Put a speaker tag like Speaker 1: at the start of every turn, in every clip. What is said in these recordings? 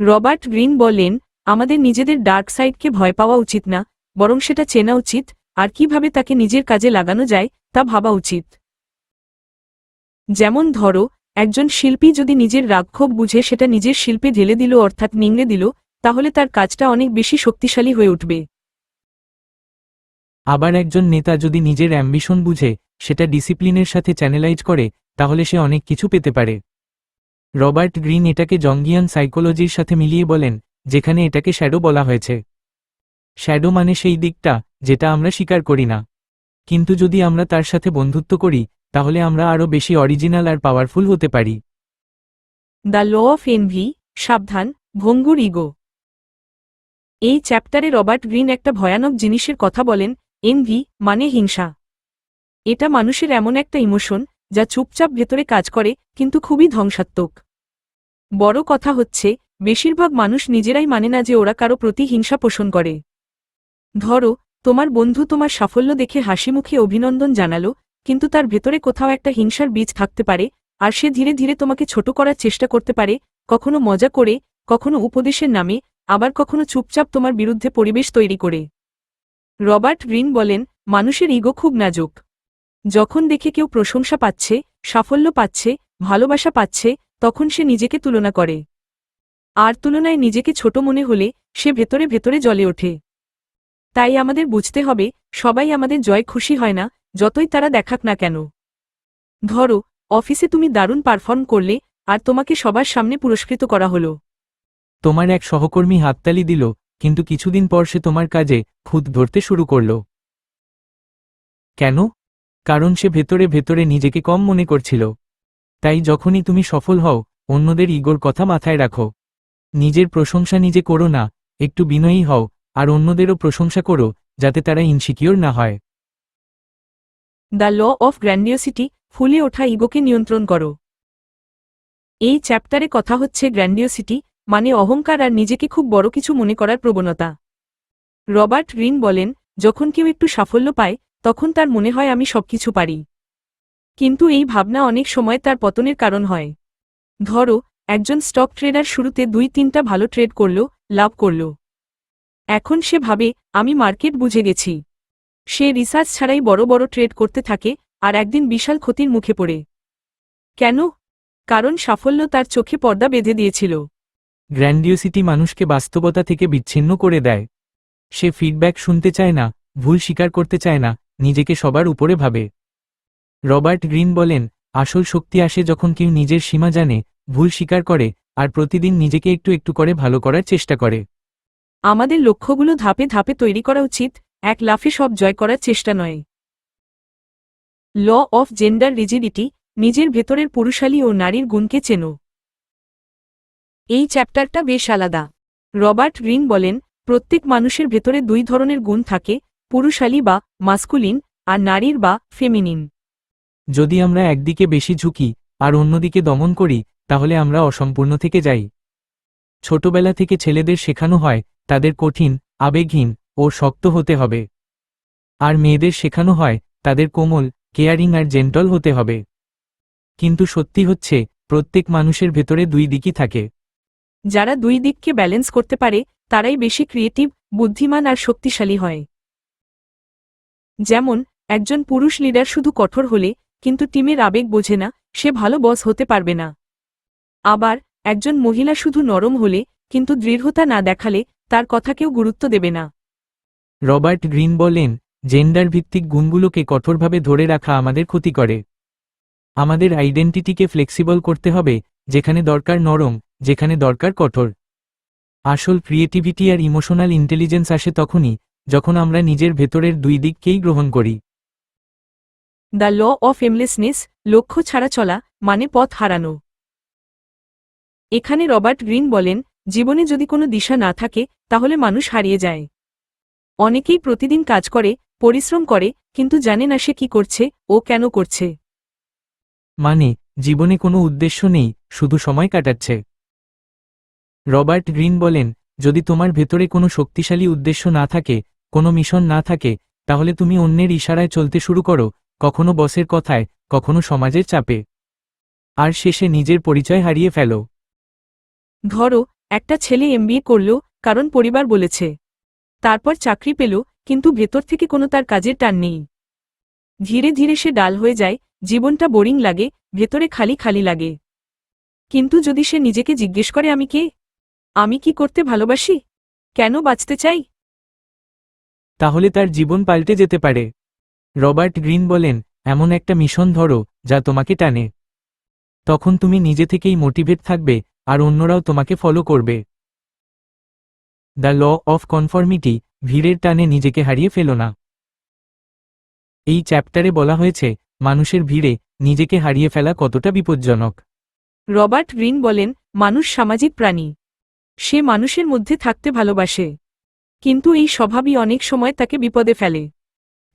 Speaker 1: Robert Greene বলেন আমাদের নিজেদের ডার্ক সাইডকে ভয় পাওয়া উচিত না, বরং সেটা চেনা উচিত, আর কীভাবে তাকে নিজের কাজে লাগানো যায়, তা ভাবা উচিত। যেমন ধরো, একজন শিল্পী যদি নিজের রাগক্ষোভ বুঝে সেটা নিজের শিল্পে ঢেলে দিল অর্থাৎ নিংড়ে দিল, তাহলে তার কাজটা অনেক বেশি শক্তিশালী হয়ে উঠবে।
Speaker 2: আবার একজন নেতা যদি নিজের অ্যাম্বিশন বুঝে, সেটা ডিসিপ্লিনের সাথে চ্যানেলাইজ করে, তাহলে সে অনেক কিছু পেতে পারে। রবার্ট গ্রিন এটাকে জঙ্গিয়ান সাইকোলজির সাথে মিলিয়ে বলেন, যেখানে এটাকে শ্যাডো বলা হয়েছে। শ্যাডো মানে সেই দিকটা, যেটা আমরা স্বীকার করি না। কিন্তু যদি আমরা তার সাথে বন্ধুত্ব করি, তাহলে আমরা আরও বেশি অরিজিনাল আর পাওয়ারফুল হতে পারি।
Speaker 1: দ্য ল অফ এনভি, সাবধান, ভঙ্গুর ইগো। এই চ্যাপ্টারে রবার্ট গ্রিন একটা ভয়ানক জিনিসের কথা বলেন, এনভি মানে হিংসা। এটা মানুষের এমন একটা ইমোশন, যা চুপচাপ ভেতরে কাজ করে, কিন্তু খুবই ধ্বংসাত্মক। বড় কথা হচ্ছে, বেশিরভাগ মানুষ নিজেরাই মানে না যে ওরা কারও প্রতি হিংসা পোষণ করে। ধরো, তোমার বন্ধু তোমার সাফল্য দেখে হাসিমুখে অভিনন্দন জানালো, কিন্তু তার ভেতরে কোথাও একটা হিংসার বীজ থাকতে পারে, আর সে ধীরে ধীরে তোমাকে ছোট করার চেষ্টা করতে পারে, কখনো মজা করে, কখনো উপদেশের নামে, আবার কখনো চুপচাপ তোমার বিরুদ্ধে পরিবেশ তৈরি করে। রবার্ট গ্রিন বলেন, মানুষের ইগো খুব নাজুক। যখন দেখে কেউ প্রশংসা পাচ্ছে, সাফল্য পাচ্ছে, ভালোবাসা পাচ্ছে তখন সে নিজেকে তুলনা করে। আর তুলনায় নিজেকে ছোট মনে হলে সে ভেতরে ভেতরে জ্বলে ওঠে। তাই আমাদের বুঝতে হবে, সবাই আমাদের জয় খুশি হয় না, যতই তারা দেখাক না কেন। ধরো, অফিসে তুমি দারুণ পারফর্ম করলে, আর তোমাকে সবার সামনে পুরস্কৃত করা হলো।
Speaker 2: তোমার এক সহকর্মী হাততালি দিল, কিন্তু কিছুদিন পর সে তোমার কাজে খুদ ধরতে শুরু করল। কেন? কারণ সে ভেতরে ভেতরে নিজেকে কম মনে করছিল। তাই যখনই তুমি সফল হও, অন্যদের ইগোর কথা মাথায় রাখো। নিজের প্রশংসা নিজে করো না, একটু বিনয়ী হও, আর অন্যদেরও প্রশংসা করো, যাতে তারা ইনসিকিওর না হয়।
Speaker 1: দ্য ল অফ গ্র্যান্ডিওসিটি ফুলে ওঠা ইগোকে নিয়ন্ত্রণ করো। এই চ্যাপ্টারে কথা হচ্ছে গ্র্যান্ডিওসিটি মানে অহংকার আর নিজেকে খুব বড় কিছু মনে করার প্রবণতা। রবার্ট রিন বলেন, যখন কেউ একটু সাফল্য পায়, তখন তার মনে হয় আমি সবকিছু পারি। কিন্তু এই ভাবনা অনেক সময় তার পতনের কারণ হয়। ধরো, একজন স্টক ট্রেডার শুরুতে দুই তিনটা ভালো ট্রেড করল, লাভ করল। এখন সে ভাবে, আমি মার্কেট বুঝে গেছি। সে রিসার্চ ছাড়াই বড় বড় ট্রেড করতে থাকে, আর একদিন বিশাল ক্ষতির মুখে পড়ে। কেন? কারণ সাফল্য তার চোখে পর্দা বেঁধে দিয়েছিল।
Speaker 2: গ্র্যান্ডিওসিটি মানুষকে বাস্তবতা থেকে বিচ্ছিন্ন করে দেয়। সে ফিডব্যাক শুনতে চায় না, ভুল স্বীকার করতে চায় না, নিজেকে সবার উপরে ভাবে। রবার্ট গ্রিন বলেন, আসল শক্তি আসে যখন কেউ নিজের সীমা জানে, ভুল স্বীকার করে, আর প্রতিদিন নিজেকে একটু একটু করে ভালো করার চেষ্টা করে।
Speaker 1: আমাদের লক্ষ্যগুলো ধাপে ধাপে তৈরি করা উচিত, এক লাফে সব জয় করার চেষ্টা নয়। ল অফ জেন্ডার রিজিডিটি, নিজের ভেতরের পুরুষালী ও নারীর গুণকে চেনো। এই চ্যাপ্টারটা বেশ আলাদা। রবার্ট গ্রিন বলেন, প্রত্যেক মানুষের ভেতরে দুই ধরনের গুণ থাকে, পুরুষালী বা মাস্কুলিন, আর নারীর বা ফেমিনিন।
Speaker 2: যদি আমরা একদিকে বেশি ঝুঁকি আর অন্যদিকে দমন করি, তাহলে আমরা অসম্পূর্ণ থেকে যাই। ছোটবেলা থেকে ছেলেদের শেখানো হয়, তাদের কঠিন, আবেগহীন ও শক্ত হতে হবে। আর মেয়েদের শেখানো হয়, তাদের কোমল, কেয়ারিং আর জেন্টল হতে হবে। কিন্তু সত্যি হচ্ছে, প্রত্যেক মানুষের ভেতরে দুই দিকই থাকে।
Speaker 1: যারা দুই দিককে ব্যালেন্স করতে পারে, তারাই বেশি ক্রিয়েটিভ, বুদ্ধিমান আর শক্তিশালী হয়। যেমন, একজন পুরুষ লিডার শুধু কঠোর হলে কিন্তু টিমের আবেগ বোঝে না, সে ভালো বস হতে পারবে না। আবার, একজন মহিলা শুধু নরম হলে, কিন্তু দৃঢ়তা না দেখালে, তার কথা কেউ গুরুত্ব দেবে না।
Speaker 2: রবার্ট গ্রিন বলেন জেন্ডার ভিত্তিক গুণগুলোকে কঠোরভাবে ধরে রাখা আমাদের ক্ষতি করে। আমাদের আইডেন্টিটিকে ফ্লেক্সিবল করতে হবে, যেখানে দরকার নরম, যেখানে দরকার কঠোর। আসল ক্রিয়েটিভিটি আর ইমোশনাল ইন্টেলিজেন্স আসে তখনই, যখন আমরা নিজের ভেতরের দুই দিককেই গ্রহণ করি।
Speaker 1: দ্য ল অফ এমলেসনেস, লক্ষ্য ছাড়া চলা মানে পথ হারানো। এখানে রবার্ট গ্রিন বলেন, জীবনে যদি কোনো দিশা না থাকে, তাহলে মানুষ হারিয়ে যায়। অনেকেই প্রতিদিন কাজ করে, পরিশ্রম করে, কিন্তু জানে না সে কি করছে ও কেন করছে।
Speaker 2: মানে জীবনে কোনো উদ্দেশ্য নেই, শুধু সময় কাটাচ্ছে। রবার্ট গ্রিন বলেন, যদি তোমার ভেতরে কোনো শক্তিশালী উদ্দেশ্য না থাকে, কোনো মিশন না থাকে, তাহলে তুমি অন্যের ইশারায় চলতে শুরু করো কখনো বসের কথায় কখনো সমাজের চাপে। আর শেষে নিজের পরিচয় হারিয়ে ফেলো।
Speaker 1: ধরো একটা ছেলে এমবিএ করল কারণ পরিবার বলেছে। তারপর চাকরি পেল কিন্তু ভেতর থেকে কোনো তার কাজের টান নেই। ধীরে ধীরে সে ডাল হয়ে যায় জীবনটা বোরিং লাগে ভেতরে খালি খালি লাগে। কিন্তু যদি সে নিজেকে জিজ্ঞেস করে আমি কে? আমি কি করতে ভালোবাসি? কেন বাঁচতে চাই?
Speaker 2: তাহলে তার জীবন পাল্টে যেতে পারে। রবার্ট গ্রিন বলেন, এমন একটা মিশন ধরো, যা তোমাকে টানে। তখন তুমি নিজে থেকেই মোটিভেট থাকবে, আর অন্যরাও তোমাকে ফলো করবে। দ্য ল অফ কনফর্মিটি, ভিড়ের টানে নিজেকে হারিয়ে ফেলো না। এই চ্যাপ্টারে বলা হয়েছে, মানুষের ভিড়ে নিজেকে হারিয়ে ফেলা কতটা বিপজ্জনক?
Speaker 1: রবার্ট গ্রিন বলেন, মানুষ সামাজিক প্রাণী। সে মানুষের মধ্যে থাকতে ভালোবাসে। কিন্তু এই স্বভাবই অনেক সময় তাকে বিপদে ফেলে।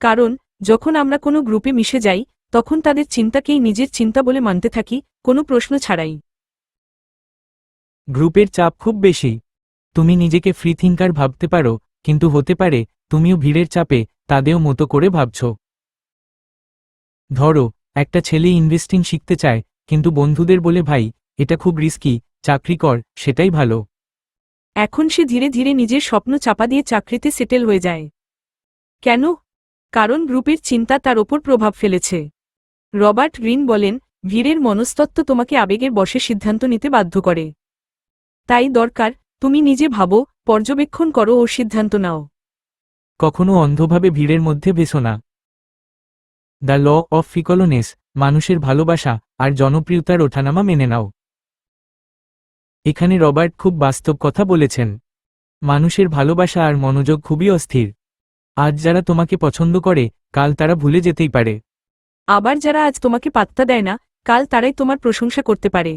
Speaker 1: কারণ যখন আমরা কোনো গ্রুপে মিশে যাই তখন তাদের চিন্তাকেই নিজের চিন্তা বলে মানতে থাকি কোনো প্রশ্ন ছাড়াই।
Speaker 2: গ্রুপের চাপ খুব বেশি। তুমি নিজেকে ফ্রি থিঙ্কার ভাবতে পারো কিন্তু হতে পারে তুমিও ভিড়ের চাপে তাদেরও মতো করে ভাবছ। ধরো একটা ছেলে ইনভেস্টিং শিখতে চায় কিন্তু বন্ধুদের বলে ভাই এটা খুব রিস্কি চাকরি কর সেটাই ভালো।
Speaker 1: এখন সে ধীরে ধীরে নিজের স্বপ্ন চাপা দিয়ে চাকরিতে সেটেল হয়ে যায়। কেন? কারণ গ্রুপের চিন্তা তার ওপর প্রভাব ফেলেছে। রবার্ট গ্রিন বলেন, ভিড়ের মনস্তত্ত্ব তোমাকে আবেগের বসে সিদ্ধান্ত নিতে বাধ্য করে। তাই দরকার, তুমি নিজে ভাবো, পর্যবেক্ষণ করো ও সিদ্ধান্ত নাও।
Speaker 2: কখনো অন্ধভাবে ভিড়ের মধ্যে ভেসো না। দ্য ল অফ ফিকলোনেস, মানুষের ভালোবাসা আর জনপ্রিয়তার ওঠানামা মেনে নাও। এখানে রবার্ট খুব বাস্তব কথা বলেছেন। মানুষের ভালোবাসা আর মনোযোগ খুবই অস্থির। আজ যারা তোমাকে পছন্দ করে কাল তারা ভুলে যেতেই পারে।
Speaker 1: আবার যারা আজ তোমাকে পাত্তা দেয় না কাল তারাই তোমার প্রশংসা করতে পারে।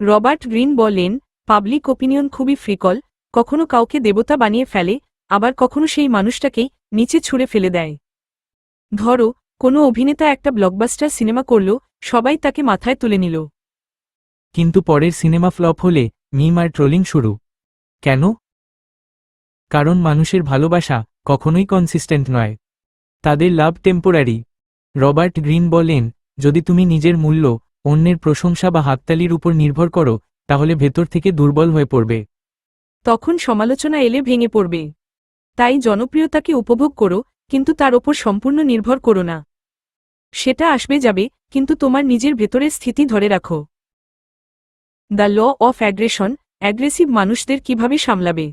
Speaker 1: রবার্ট গ্রিন বলেন পাবলিক ওপিনিয়ন খুবই ফ্রিকল কখনো কাউকে দেবতা বানিয়ে ফেলে আবার কখনো সেই মানুষটাকেই নিচে ছুঁড়ে ফেলে দেয়। ধরো কোনো অভিনেতা একটা ব্লকবাস্টার সিনেমা করল সবাই তাকে মাথায় তুলে নিল।
Speaker 2: কিন্তু পরের সিনেমা ফ্লপ হলে মিম আর ট্রোলিং শুরু। কেন? কারণ মানুষের ভালোবাসা কখনোই কনসিস্টেন্ট নয়। তাদের লাভ টেম্পোরারি রবার্ট গ্রিন বলেন, যদি তুমি নিজের মূল্য, অন্যের প্রশংসা বা হাততালির উপর নির্ভর করো, তাহলে ভেতর থেকে দুর্বল হয়ে পড়বে।
Speaker 1: তখন সমালোচনা এলে ভেঙে পড়বে। তাই জনপ্রিয়তাকে উপভোগ করো, কিন্তু তার ওপর সম্পূর্ণ নির্ভর করো না। সেটা আসবে যাবে, কিন্তু তোমার নিজের ভেতরের স্থিতি ধরে রাখো। The law of aggression, aggressive মানুষদের কীভাবে সামলাবে?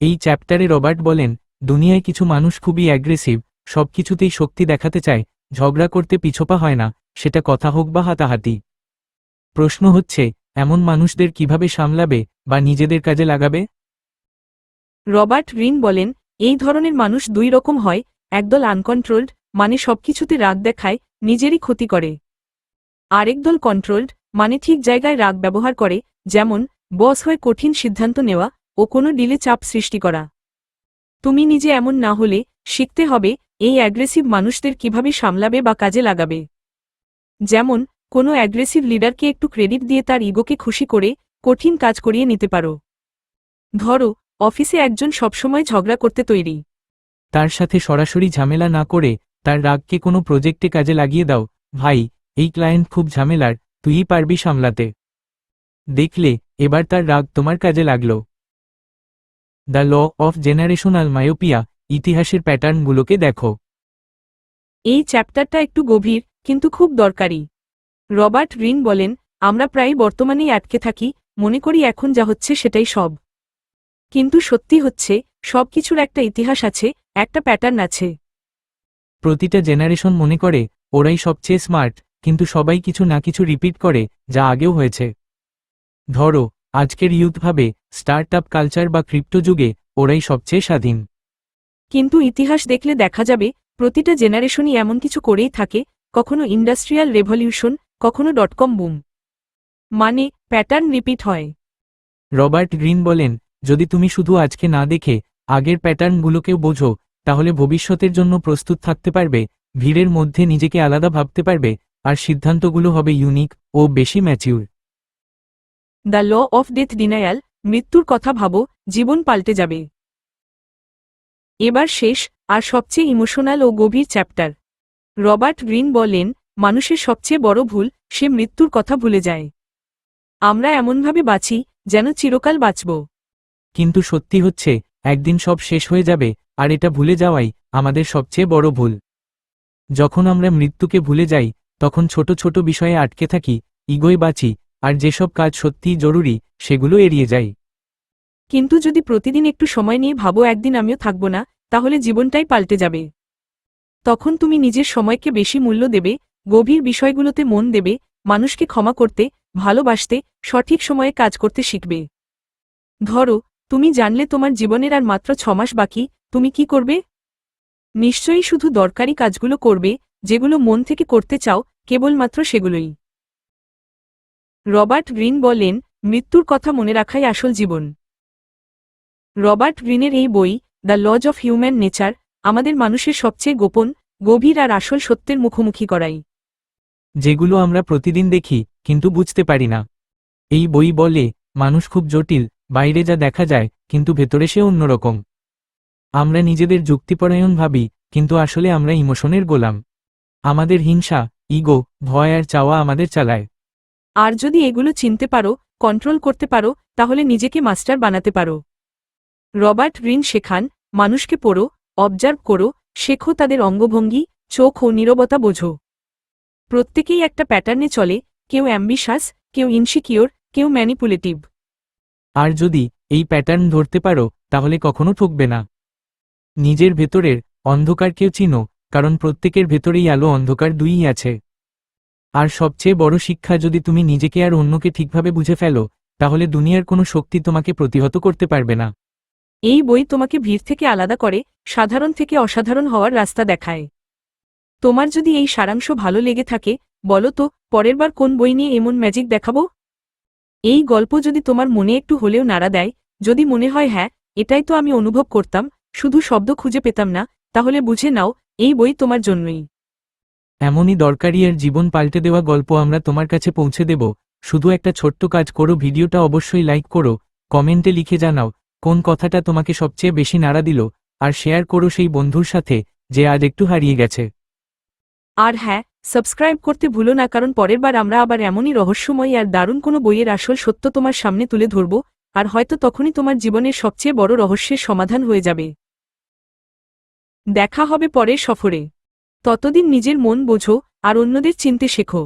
Speaker 2: এই চ্যাপ্টারে রবার্ট বলেন, দুনিয়ায় কিছু মানুষ খুবই অ্যাগ্রেসিভ সবকিছুতেই শক্তি দেখাতে চায়, ঝগড়া করতে পিছোপা হয় না, সেটা কথা হোক বা হাতাহাতি। প্রশ্ন হচ্ছে, এমন মানুষদের কীভাবে সামলাবে বা নিজেদের কাজে লাগাবে?
Speaker 1: রবার্ট রিন বলেন, এই ধরনের মানুষ দুই রকম হয়, একদল আনকন্ট্রোলড মানে সবকিছুতে রাগ দেখায়, নিজেরই ক্ষতি করে। আরেক দল কন্ট্রোলড মানে ঠিক জায়গায় রাগ ব্যবহার করে, যেমন, বস হয়ে কঠিন সিদ্ধান্ত নেওয়া ও কোনো ডিলে চাপ সৃষ্টি করা। তুমি নিজে এমন না হলে শিখতে হবে এই অ্যাগ্রেসিভ মানুষদের কীভাবে সামলাবে বা কাজে লাগাবে। যেমন, কোনো অ্যাগ্রেসিভ লিডারকে একটু ক্রেডিট দিয়ে তার ইগোকে খুশি করে কঠিন কাজ করিয়ে নিতে পারো। ধরো, অফিসে একজন সবসময় ঝগড়া করতে তৈরি।
Speaker 2: তার সাথে সরাসরি ঝামেলা না করে তার রাগকে কোনো প্রজেক্টে কাজে লাগিয়ে দাও, ভাই, এই ক্লায়েন্ট খুব ঝামেলার তুইই পারবি সামলাতে। দেখলে, এবার তার রাগ তোমার কাজে লাগল। The law of generational myopia ইতিহাসের প্যাটার্নগুলোকে দেখো।
Speaker 1: এই চ্যাপ্টারটা একটু গভীর কিন্তু খুব দরকারি। রবার্ট রিন বলেন আমরা প্রায় বর্তমানেই আটকে থাকি মনে করি এখন যা হচ্ছে সেটাই সব। কিন্তু সত্যি হচ্ছে সব কিছুর একটা ইতিহাস আছে একটা প্যাটার্ন আছে।
Speaker 2: প্রতিটা জেনারেশন মনে করে ওরাই সবচেয়ে স্মার্ট কিন্তু সবাই কিছু না কিছু রিপিট করে যা আগেও হয়েছে। ধরো আজকের ইউথ ভাবে স্টার্ট আপ কালচার বা ক্রিপ্টো যুগে ওরাই সবচেয়ে স্বাধীন।
Speaker 1: কিন্তু ইতিহাস দেখলে দেখা যাবে প্রতিটা জেনারেশনই এমন কিছু করেই থাকে কখনো ইন্ডাস্ট্রিয়াল রেভলিউশন কখনো ডটকম বুম। মানে প্যাটার্ন রিপিট হয়।
Speaker 2: রবার্ট গ্রিন বলেন যদি তুমি শুধু আজকে না দেখে আগের প্যাটার্নগুলোকেও বোঝো তাহলে ভবিষ্যতের জন্য প্রস্তুত থাকতে পারবে ভিড়ের মধ্যে নিজেকে আলাদা ভাবতে পারবে আর সিদ্ধান্তগুলো হবে ইউনিক ও বেশি mature.
Speaker 1: The law of death denial, মৃত্যুর কথা ভাবো, জীবন পাল্টে যাবে। এবার শেষ, আর সবচেয়ে ইমোশনাল ও গভীর চ্যাপ্টার। রবার্ট গ্রিন বলেন, মানুষের সবচেয়ে বড় ভুল, সে মৃত্যুর কথা ভুলে যায়। আমরা এমনভাবে বাঁচি, যেন চিরকাল বাঁচব।
Speaker 2: কিন্তু সত্যি হচ্ছে, একদিন সব শেষ হয়ে যাবে, আর এটা ভুলে যাওয়াই আমাদের সবচেয়ে বড় ভুল। যখন আমরা মৃত্যুকে ভুলে যাই, তখন ছোট ছোট বিষয়ে আটকে থাকি, ইগোয় বাঁচি আর যেসব কাজ সত্যিই জরুরি, সেগুলো এড়িয়ে যাই।
Speaker 1: কিন্তু যদি প্রতিদিন একটু সময় নিয়ে ভাবো, একদিন আমিও থাকব না, তাহলে জীবনটাই পাল্টে যাবে। তখন তুমি নিজের সময়কে বেশি মূল্য দেবে, গভীর বিষয়গুলোতে মন দেবে, মানুষকে ক্ষমা করতে, ভালোবাসতে, সঠিক সময়ে কাজ করতে শিখবে। ধরো, তুমি জানলে তোমার জীবনের আর মাত্র ছমাস বাকি, তুমি কি করবে? নিশ্চয়ই শুধু দরকারি কাজগুলো করবে, যেগুলো মন থেকে করতে চাও, কেবলমাত্র সেগুলোই। রবার্ট গ্রিন বলেন, মৃত্যুর কথা মনে রাখাই আসল জীবন। রবার্ট গ্রিনের এই বই, the laws of human nature আমাদের মানুষের সবচেয়ে গোপন, গভীর আর আসল সত্যের মুখোমুখি করাই।
Speaker 2: যেগুলো আমরা প্রতিদিন দেখি, কিন্তু বুঝতে পারি না। এই বই বলে, মানুষ খুব জটিল, বাইরে যা দেখা যায়, কিন্তু ভেতরে সে অন্যরকম। আমরা নিজেদের যুক্তিপরায়ণ ভাবি, কিন্তু আসলে আমরা ইমোশনের গোলাম। আমাদের হিংসা, ইগো, ভয় আর চাওয়া আমাদের চালায়।
Speaker 1: আর যদি এগুলো চিনতে পারো কন্ট্রোল করতে পারো, তাহলে নিজেকে মাস্টার বানাতে পারো। রবার্ট রিন শেখান, মানুষকে পড়ো অবজার্ভ করো, শেখো তাদের অঙ্গভঙ্গি, চোখ ও নীরবতা বোঝো। প্রত্যেকেই একটা প্যাটার্নে চলে, কেউ অ্যাম্বিশাস কেউ ইনসিকিওর কেউ ম্যানিপুলেটিভ
Speaker 2: আর যদি এই প্যাটার্ন ধরতে পারো, তাহলে কখনো ঠকবে না। নিজের ভেতরের অন্ধকারকেও চিনো, কারণ প্রত্যেকের ভেতরেই আলো অন্ধকার দুইই আছে। আর সবচেয়ে বড় শিক্ষা যদি তুমি নিজেকে আর অন্যকে ঠিকভাবে বুঝে ফেলো, তাহলে দুনিয়ার কোনো শক্তি তোমাকে প্রতিহত করতে পারবে না।
Speaker 1: এই বই তোমাকে ভিড় থেকে আলাদা করে, সাধারণ থেকে অসাধারণ হওয়ার রাস্তা দেখায়। তোমার যদি এই সারাংশ ভালো লেগে থাকে, বলো তো, পরের বার কোন বই নিয়ে এমন ম্যাজিক দেখাবো? এই গল্প যদি তোমার মনে একটু হলেও নাড়া দেয়, যদি মনে হয় হ্যাঁ এটাই তো আমি অনুভব করতাম, শুধু শব্দ খুঁজে পেতাম না, তাহলে বুঝে নাও, এই বই তোমার জন্যই।
Speaker 2: এমনই দরকারি আর জীবন পাল্টে দেওয়া গল্প আমরা তোমার কাছে পৌঁছে দেব। শুধু একটা ছোট্ট কাজ করো, ভিডিওটা অবশ্যই লাইক করো, কমেন্টে লিখে জানাও, কোন কথাটা তোমাকে সবচেয়ে বেশি নাড়া দিল, আর শেয়ার করো সেই বন্ধুর সাথে, যে আজ একটু হারিয়ে গেছে।
Speaker 1: আর হ্যাঁ সাবস্ক্রাইব করতে ভুলো না, কারণ পরের বার আমরা আবার এমনই রহস্যময় আর দারুণ কোনো বইয়ের আসল সত্য তোমার সামনে তুলে ধরব, আর হয়তো তখনই তোমার জীবনের সবচেয়ে বড় রহস্যের সমাধান হয়ে যাবে। দেখা হবে পরের সফরে। ততদিন নিজের মন বোঝো আর অন্যদের চিনতে শেখো।